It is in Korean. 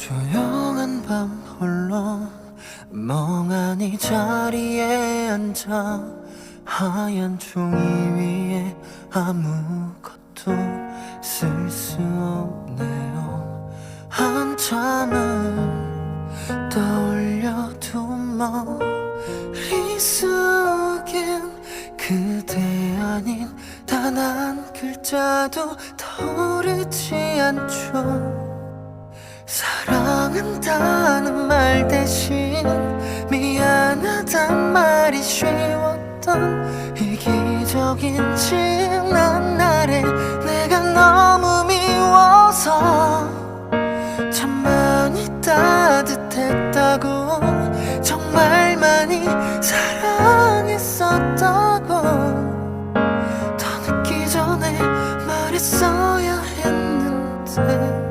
조용한 밤 홀로 멍하니 자리에 앉아 하얀 종이 위에 아무것도 쓸 수 없네요. 한참을 떠올려도 머릿속엔 그대 아닌 단 한 글자도 떠오르지 않죠 사랑한다는 말 대신 미안하단 말이 쉬웠던 이기적인 지난 날에 내가 너무 미워서 참 많이 따뜻했다고 정말 많이 사랑했었다고 더 늦기 전에 말했어야 했는데